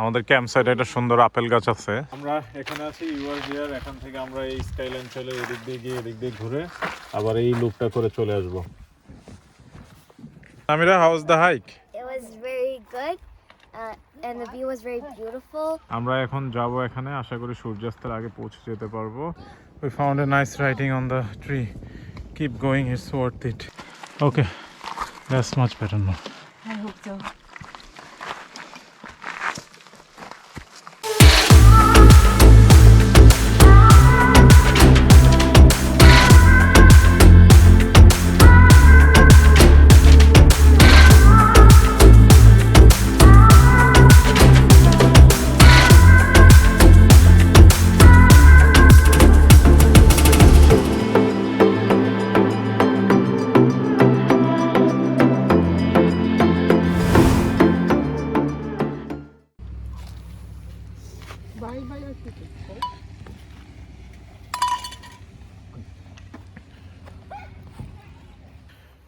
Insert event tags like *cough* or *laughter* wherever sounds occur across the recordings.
আমাদের ক্যাম্প সাইডে একটা সুন্দর আপেল গাছ আছে। আমরা এখানে আছি ইউআরডিআর এখান থেকে আমরা এই স্কাইল্যান্ড চলে এদিক দিয়ে গিয়ে এদিক দিয়ে ঘুরে আবার এই লুপটা করে চলে আসব। Amira how's the hike very good, uh, and the view was very beautiful. আমরা এখন যাব এখানে আশা করি সূর্যাস্তের আগে পৌঁছে যেতে পারব। We found a nice writing on the tree keep going it's worth it okay that's much better no I hope so.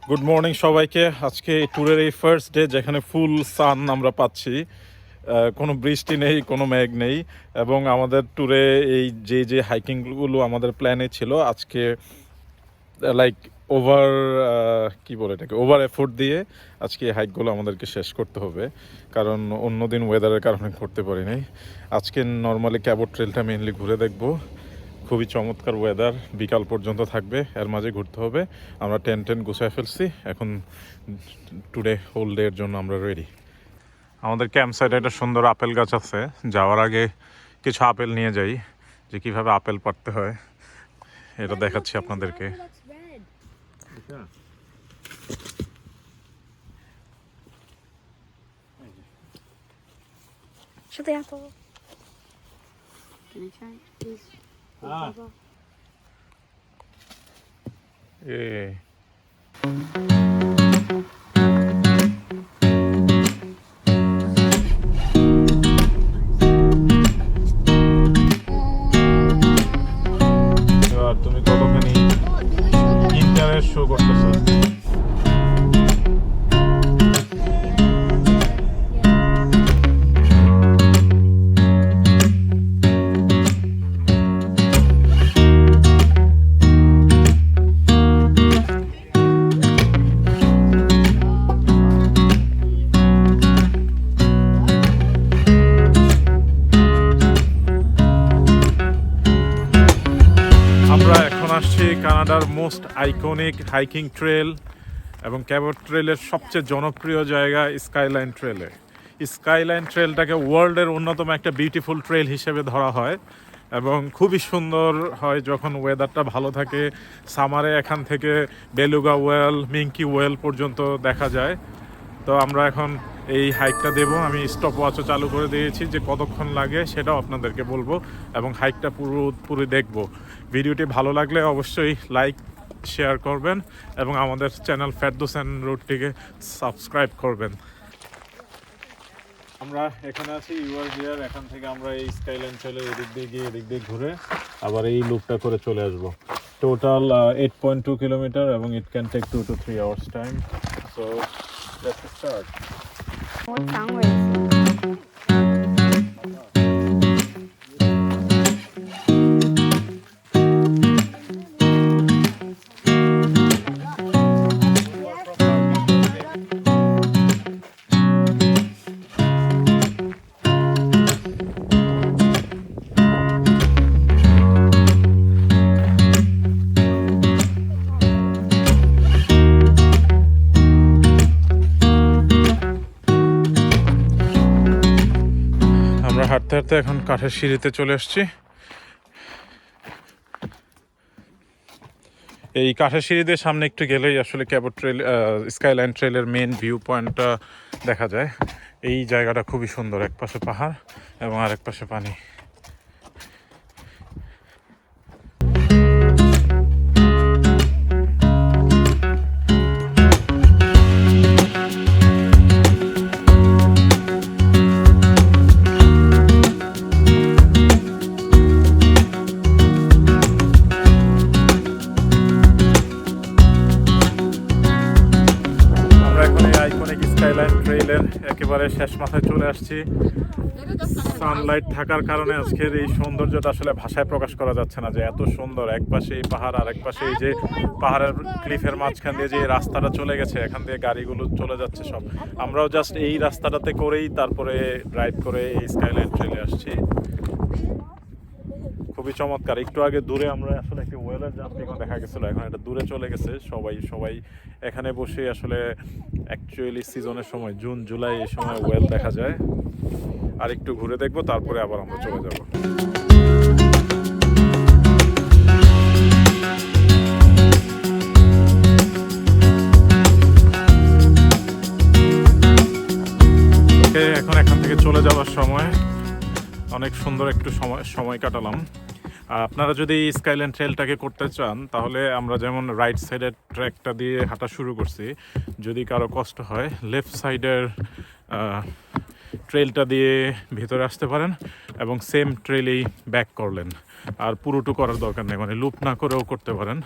Good morning সবাইকে। আজকে ট্যুরের এই ফার্স্ট ডে যেখানে ফুল সান আমরা পাচ্ছি কোনো বৃষ্টি নেই, কোনো মেঘ নেই, এবং আমাদের ট্যুরে এই যে যে হাইকিংগুলো আমাদের প্ল্যানে ছিল, আজকে লাইক ওভার কি বলে এটাকে ওভার এফোর্ট দিয়ে আজকে এই হাইকগুলো আমাদেরকে শেষ করতে হবে, কারণ অন্যদিন ওয়েদারের কারণে করতে পারি নাই আজকে নর্মালি ক্যাবট ট্রেলটা মেনলি ঘুরে দেখব। খুবই চমৎকার ওয়েদার বিকাল পর্যন্ত থাকবে এর মাঝে ঘুরতে হবে আমরা টেন টেন গুছায় ফেলছি এখন টুডে হোল ডে এর জন্য আমরা রেডি আমাদের ক্যাম্প সাইডে একটা সুন্দর আপেল গাছ আছে যাওয়ার আগে কিছু আপেল নিয়ে যাই যে কীভাবে আপেল পাড়তে হয় এটা দেখাচ্ছি আপনাদেরকে Looks red. Show the apple. Can I try, please? Ah. এ আসছি কানাডার মোস্ট আইকনিক হাইকিং ট্রেল এবং ক্যাবট ট্রেলের সবচেয়ে জনপ্রিয় জায়গা স্কাইলাইন ট্রেলে। স্কাইলাইন ট্রেলটাকে ওয়ার্ল্ডের অন্যতম একটা বিউটিফুল ট্রেল হিসেবে ধরা হয় এবং খুবই সুন্দর হয় যখন ওয়েদারটা ভালো থাকে। সামারে এখান থেকে বেলুগা ওয়েল, মিঙ্কি ওয়েল পর্যন্ত দেখা যায়। তো আমরা এখন এই হাইকটা দেব। আমি স্টপ ওয়াচও চালু করে দিয়েছি, যে কতক্ষণ লাগে সেটাও আপনাদেরকে বলব এবং হাইকটা পুরো পুরো দেখব। ভিডিওটি ভালো লাগলে অবশ্যই লাইক শেয়ার করবেন এবং আমাদের চ্যানেল ফেরদোসেন রুটটিকে সাবস্ক্রাইব করবেন। আমরা এখানে আছি ইউআর ইউআরডিআর এখান থেকে আমরা এই স্কাইল্যান্ড চলে এদিক দিয়ে গিয়ে এদিক দিয়ে ঘুরে আবার এই লুপটা করে চলে আসব। Total eight point two kilometre এবং it can take two to three hours time so start 我挡我的 কাঠের সিঁড়িতে চলে এসছি এই কাঠের সিঁড়িদের সামনে একটু গেলেই আসলে ক্যাবো ট্রেল স্কাইলাইন ট্রেলের মেন ভিউ পয়েন্টটা দেখা যায়। এই জায়গাটা খুবই সুন্দর এক পাশে পাহাড় এবং আরেক পাশে পানি। একেবারে শেষ মাথায় চলে আসছি। সানলাইট থাকার কারণে আজকের এই সৌন্দর্যটা আসলে ভাষায় প্রকাশ করা যাচ্ছে না যে এত সুন্দর। এক পাশে এই পাহাড় আর এক পাশে এই যে পাহাড়ের ক্লিফের মাঝখান দিয়ে যে রাস্তাটা চলে গেছে, এখান দিয়ে গাড়িগুলো চলে যাচ্ছে সব। আমরাও জাস্ট এই রাস্তাটাতে করেই তারপরে ড্রাইভ করে এই স্কাইলাইট চলে আসছি। খুবই চমৎকার। একটু আগে দূরে আমরা আসলে একটি ওয়েলার জাম্পিংও দেখা গেছিল। এখন এটা দূরে চলে গেছে। সবাই সবাই এখানে বসে আসলে অ্যাকচুয়ালি সিজনের সময় জুন জুলাই এই সময় ওয়েল দেখা যায়। আর একটু ঘুরে দেখব, তারপরে আবার আমরা চলে যাব। এখন এখান থেকে চলে যাওয়ার সময়। অনেক সুন্দর একটু সময় সময় কাটালাম। আপনারা যদি স্কাইল্যান্ড ট্রেলটাকে করতে চান, তাহলে আমরা যেমন রাইট সাইডের ট্র্যাকটা দিয়ে হাঁটা শুরু করছি, যদি কারও কষ্ট হয় লেফট সাইডের ট্রেলটা দিয়ে ভেতরে আসতে পারেন এবং সেম ট্রেলেই ব্যাক করলেন। আর পুরোটু করার দরকার নেই। মানে লুপ না করেও করতে পারেন,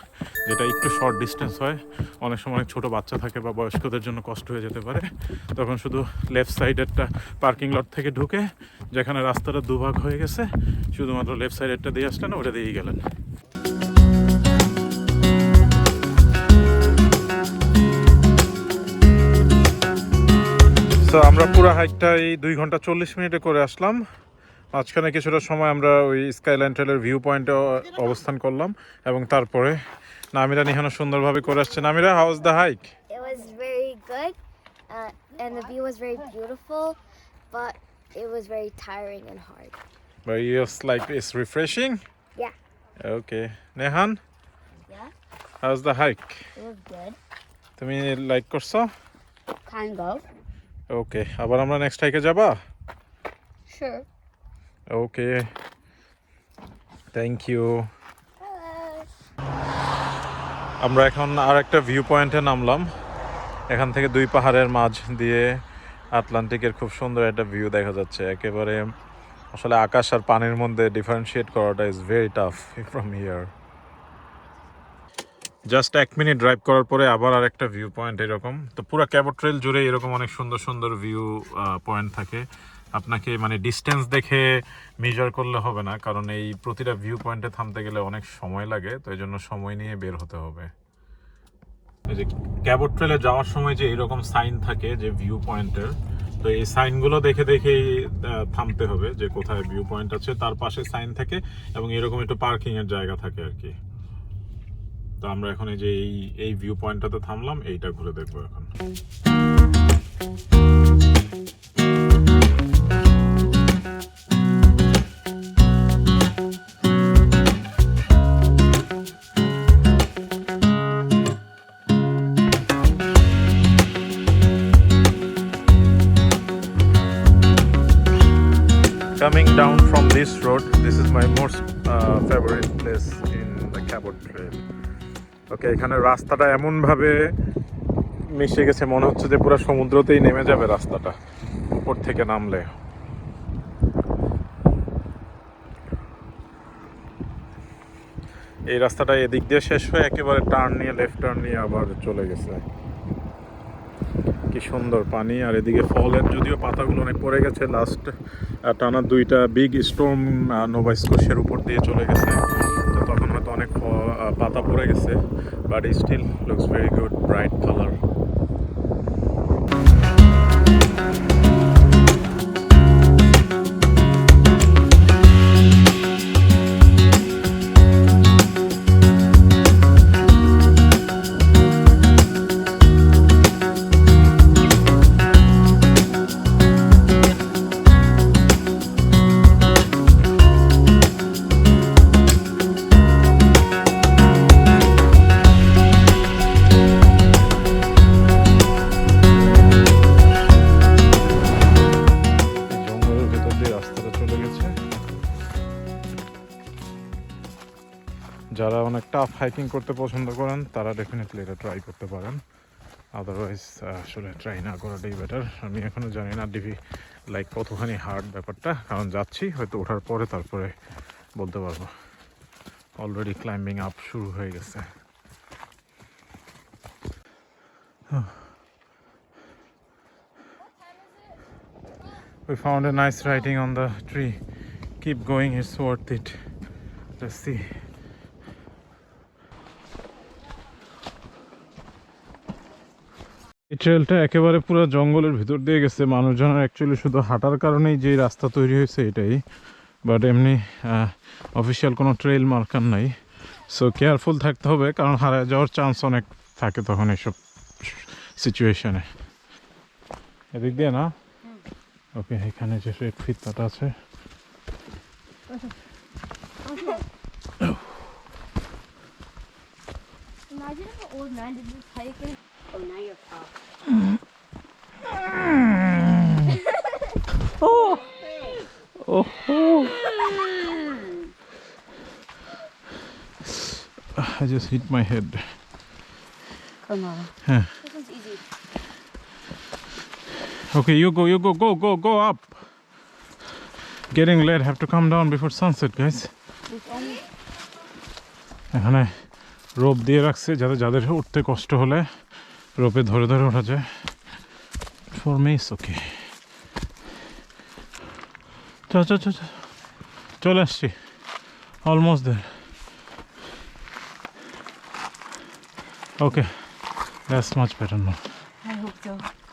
যেটা একটু শর্ট ডিস্টেন্স হয়। অনেক সময় ছোট বাচ্চা থাকে বা বয়স্কদের জন্য কষ্ট হয়ে যেতে পারে। তখন শুধু লেফট সাইডেরটা পার্কিং লট থেকে ঢুকে, যেখানে রাস্তাটা দুভাগ হয়ে গেছে, শুধুমাত্র লেফট সাইডেরটা দিয়ে আসলেন, ওটা দিয়েই গেলেন। তো আমরা পুরো হাইকটা এই দুই ঘণ্টা চল্লিশ মিনিটে করে আসলাম। আজকে কিছুটা সময় আমরা ওই স্কাইলাইন ট্রেলের ভিউ পয়েন্টে অবস্থান করলাম এবং তারপরে নামিরা নিহানো সুন্দরভাবে করে আসছে। Namira how is the hike তুমি লাইক করছ? ওকে আবার আমরা নেক্সট হাইকে যাবা? ওকে থ্যাংক ইউ আমরা এখন আর একটা ভিউ পয়েন্টে নামলাম। এখান থেকে দুই পাহাড়ের মাঝ দিয়ে আটলান্টিকের খুব সুন্দর একটা ভিউ দেখা যাচ্ছে। একেবারে আসলে আকাশ আর পানির মধ্যে ডিফারেন্সিয়েট করাটা is very tough from here just এক মিনিট ড্রাইভ করার পরে আবার আর একটা ভিউ পয়েন্ট এরকম। তো পুরো ক্যাবট ট্রেল জুড়ে এরকম অনেক সুন্দর সুন্দর ভিউ পয়েন্ট থাকে। আপনাকে মানে ডিস্টেন্স দেখে মেজার করলে হবে না, কারণ এই প্রতিটা ভিউ পয়েন্টে থামতে গেলে অনেক সময় লাগে, তো এই জন্য সময় নিয়ে বের হতে হবে। এই যে ক্যাবট ট্রেলে যাওয়ার সময় যে এরকম সাইন থাকে যে ভিউ পয়েন্টের তো এই সাইনগুলো দেখে দেখেই থামতে হবে যে কোথায় ভিউ পয়েন্ট আছে, তার পাশে সাইন থাকে এবং এরকম একটু পার্কিং এর জায়গা থাকে আর কি। তো আমরা এখন এই যে এই এই ভিউ পয়েন্টটাতে থামলাম, এইটা ঘুরে দেখব এখন। Coming down from this road, this is my most uh, favorite place in the Cabot Trail. ওকে এখানে রাস্তাটা এমন ভাবে মিশে গেছে মনে হচ্ছে যে পুরো সমুদ্রতেই নেমে যাবে রাস্তাটা উপর থেকে নামলে এই রাস্তাটা এদিক দিয়ে শেষ হয়ে একেবারে টার্ন নিয়ে লেফট টার্ন নিয়ে আবার চলে গেছে কি সুন্দর পানি, আর এদিকে ফলের যদিও পাতাগুলো অনেক পড়ে গেছে লাস্ট টানা দুইটা বিগ স্টোম নোভাইস্কোশের উপর দিয়ে চলে গেছে। তো তখন হয়তো অনেক পাতা পড়ে গেছে but still looks very good bright যারা অনেক টাফ হাইকিং করতে পছন্দ করেন তারা ডেফিনেটলি এটা ট্রাই করতে পারেন আদারওয়াইজ আসলে ট্রাই না করাটাই বেটার আমি এখনও জানি না ডিভি লাইক কতখানি হার্ড ব্যাপারটা কারণ যাচ্ছি হয়তো ওঠার পরে তারপরে বলতে পারব অলরেডি ক্লাইম্বিং আপ শুরু হয়ে গেছে We found a nice writing on the tree. Keep going, it's worth it. Let's see. এই ট্রেলটা একেবারে পুরো জঙ্গলের ভিতর দিয়ে গেছে। মানুষজনের অ্যাকচুয়ালি শুধু হাঁটার কারণেই যে রাস্তা তৈরি হয়েছে এটাই। বাট এমনি অফিসিয়াল কোনো ট্রেল মার্কার নাই। সো কেয়ারফুল থাকতে হবে কারণ হারায় যাওয়ার চান্স অনেক থাকে তখন এইসব সিচুয়েশনে এদিক দিয়ে না? ওকে এখানে যে রেড ফিতাটা আছে। Imagine if an old man did this hiking. Oh, now you're off. I just hit my head. Come on. This one's easy. Okay, you go, you go, go, go, go up. Getting late, have to come down before sunset, guys. এখানে rope দিয়ে রাখছে যাতে যাদের উঠতে কষ্ট হলে রোপে ধরে ধরে ওঠা যায়। ফর মি ইস ওকে চল চল চল চল। আসছি। Almost there okay that's much better no I hope so.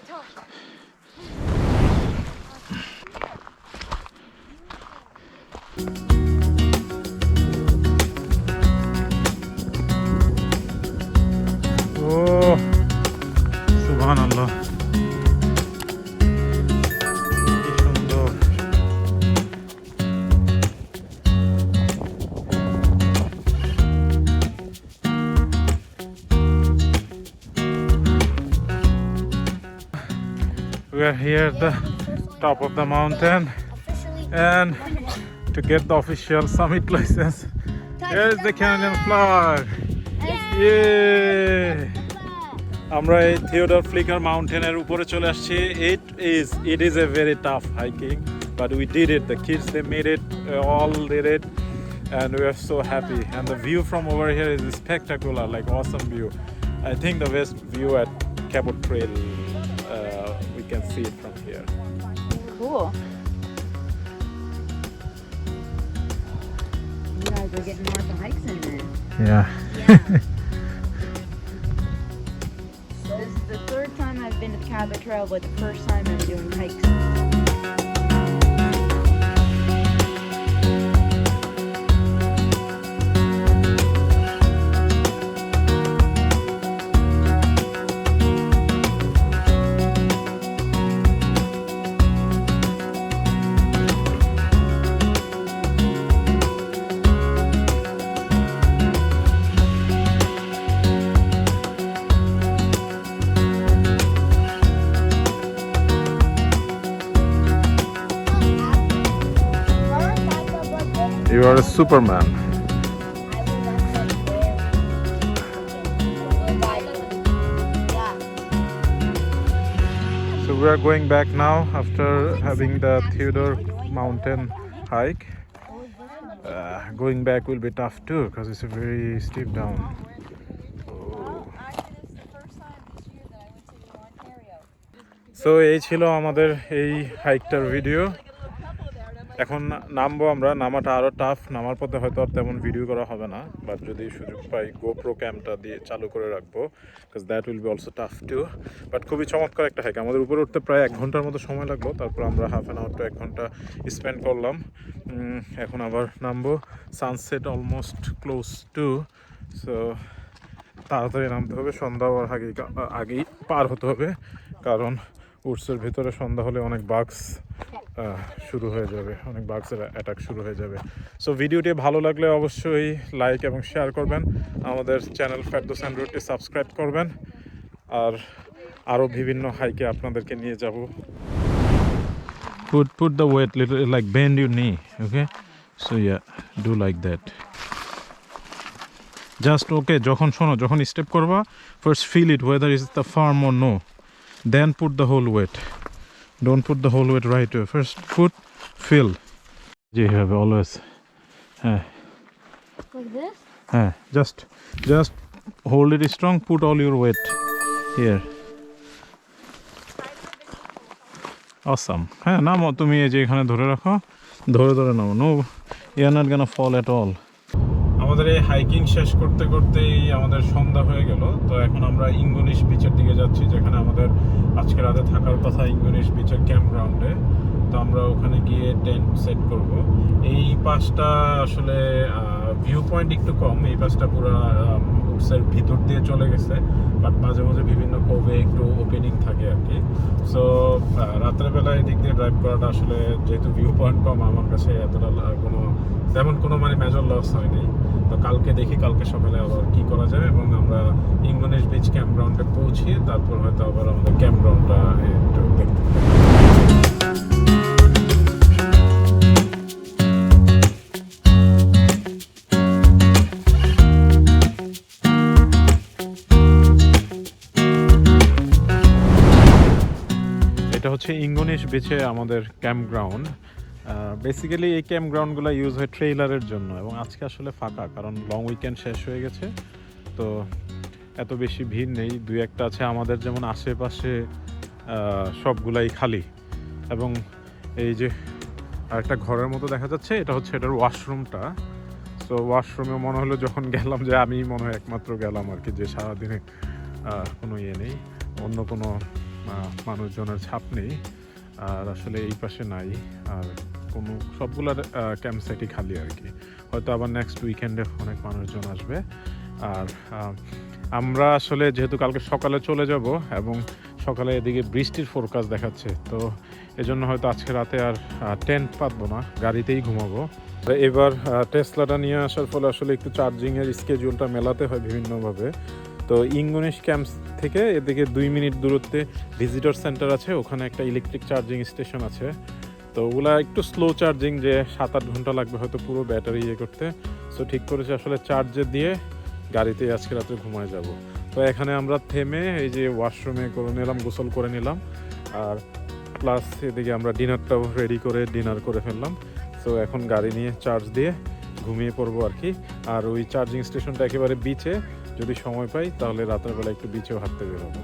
The top. are here at the top of the mountain Officially. and to get the official summit license here's the Canadian flag Yay! আমরা এই Theodore Flicker মাউন্টেনের উপরে চলে আসছি it is it is a very tough hiking but we did it the kids they made it all did it and we are so happy and the view from over here is spectacular like awesome view i think the best view at cabot trail uh, we can see it from here Cool. You guys are getting more of the hikes in then. yeah *laughs* This is the third time I've been to the Cabot Trail, but the first time I'm doing hikes. you are a superman So we are going back now after having the Theodore mountain hike. Uh, going back will be tough too because it's a very steep down. So এই ছিল আমাদের এই হাইকটার video এখন নামবো আমরা। নামাটা আরও tough নামার পথে হয়তো আর তেমন ভিডিও করা হবে না। বাট যদি সুযোগ পাই গোপ্রো ক্যামটা দিয়ে চালু করে রাখব because that will be also tough too but খুবই চমৎকার একটা হাইক আমাদের উপরে উঠতে প্রায় এক ঘণ্টার মতো সময় লাগল। তারপর আমরা হাফ অ্যান আওয়ার টু এক ঘণ্টা স্পেন্ড করলাম। এখন আবার নামবো। Sunset almost close to so তাড়াতাড়ি নামতে হবে। সন্ধ্যা হওয়ার আগেই আগেই পার হতে হবে। কারণ উৎসের ভিতরে সন্ধ্যা হলে অনেক বাক্স শুরু হয়ে যাবে। অনেক বাক্সের অ্যাটাক শুরু হয়ে যাবে। সো ভিডিওটি ভালো লাগলে অবশ্যই লাইক এবং শেয়ার করবেন। আমাদের চ্যানেল ফ্যাটদোস অ্যান্ড্রয়েডটি সাবস্ক্রাইব করবেন। আর আরও বিভিন্ন হাইকে আপনাদেরকে নিয়ে যাব। Put put the weight little like bend your knee, okay? So, yeah, do like that. Just okay যখন শোনো, যখন স্টেপ করবা first feel it whether is the firm or no Then put the whole weight Don't put the whole weight right way. First put, fill. যেভাবে always হ্যাঁ Like this? হ্যাঁ just just hold it strong put all your weight here awesome হ্যাঁ নামো তুমি এই যে এখানে ধরে রাখো ধরে ধরে নামো no you're not gonna fall at all আমাদের এই হাইকিং শেষ করতে করতেই আমাদের সন্ধ্যা হয়ে গেল। তো এখন আমরা ইঙ্গুনিশ বিচের দিকে যাচ্ছি, যেখানে আমাদের আজকে রাতে থাকার কথা ইঙ্গুনিশ বিচের ক্যাম্প গ্রাউন্ডে তো আমরা ওখানে গিয়ে টেন্ট সেট করব। এই পাশটা আসলে ভিউ পয়েন্ট একটু কম। এই পাশটা পুরো উডসের ভিতর দিয়ে চলে গেছে। বাট মাঝে মাঝে বিভিন্ন কোভে একটু ওপেনিং থাকে আর কি। সো রাত্রেবেলা এই দিক দিয়ে ড্রাইভ করাটা আসলে যেহেতু ভিউ পয়েন্ট কম, আমার কাছে এতটা কোনো, তেমন কোনো মানে মেজর লস হয়নি। তো কালকে দেখি, কালকে সকালে আবার কি করা যায় এবং আমরা ইঙ্গনেশ বিচ ক্যাম্প গ্রাউন্ডে পৌঁছিয়ে তারপর হয়তো আবার আমাদের ক্যাম্প গ্রাউন্ডটা একটু দেখতে। এটা হচ্ছে ইঙ্গনিশ বিচে আমাদের ক্যাম্প গ্রাউন্ড বেসিক্যালি এই ক্যাম্প গ্রাউন্ডগুলো ইউজ হয় ট্রেইলারের জন্য এবং আজকে আসলে ফাঁকা, কারণ লং উইকেন্ড শেষ হয়ে গেছে। তো এত বেশি ভিড় নেই, দুই একটা আছে আমাদের যেমন আশেপাশে সবগুলাই খালি। এবং এই যে আরেকটা ঘরের মতো দেখা যাচ্ছে, এটা হচ্ছে এটার ওয়াশরুমটা তো ওয়াশরুমে মনে হলো যখন গেলাম যে আমি মনে হয় একমাত্র গেলাম আর কি, যে সারাদিনে কোনো ইয়ে নেই, অন্য কোনো মানুষজনের ছাপ নেই। আর আসলে এই পাশে নাই, আর কোনো, সবগুলোর ক্যাম্প সাইটই খালি আর কি। হয়তো আবার নেক্সট উইকেন্ডে অনেক মানুষজন আসবে। আর আমরা আসলে যেহেতু কালকে সকালে চলে যাব এবং সকালে এদিকে বৃষ্টির ফোরকাস্ট দেখাচ্ছে, তো এজন্য হয়তো আজকে রাতে আর টেন্ট পাতবো না, গাড়িতেই ঘুমাবো। এবার টেসলাটা নিয়ে আসার ফলে আসলে একটু চার্জিংয়ের স্কেজুলটা মেলাতে হয় বিভিন্নভাবে। তো ইঙ্গনিশ ক্যাম্পস থেকে এদিকে দুই মিনিট দূরত্বে ভিজিটর সেন্টার আছে, ওখানে একটা ইলেকট্রিক চার্জিং স্টেশন আছে। তো ওগুলা একটু স্লো চার্জিং যে সাত আট ঘণ্টা লাগবে হয়তো পুরো ব্যাটারি ইয়ে করতে। সো ঠিক করেছে আসলে চার্জে দিয়ে গাড়িতে আজকে রাতে ঘুমায় যাব। তো এখানে আমরা থেমে এই যে ওয়াশরুমে করে নিলাম, গোসল করে নিলাম। আর প্লাস এদিকে আমরা ডিনারটাও রেডি করে ডিনার করে ফেললাম। সো এখন গাড়ি নিয়ে চার্জ দিয়ে ঘুমিয়ে পড়ব আর কি। আর ওই চার্জিং স্টেশনটা একেবারে বিচে যদি সময় পাই তাহলে রাতের বেলা একটু বিচেও হাঁটতে বেরোবো।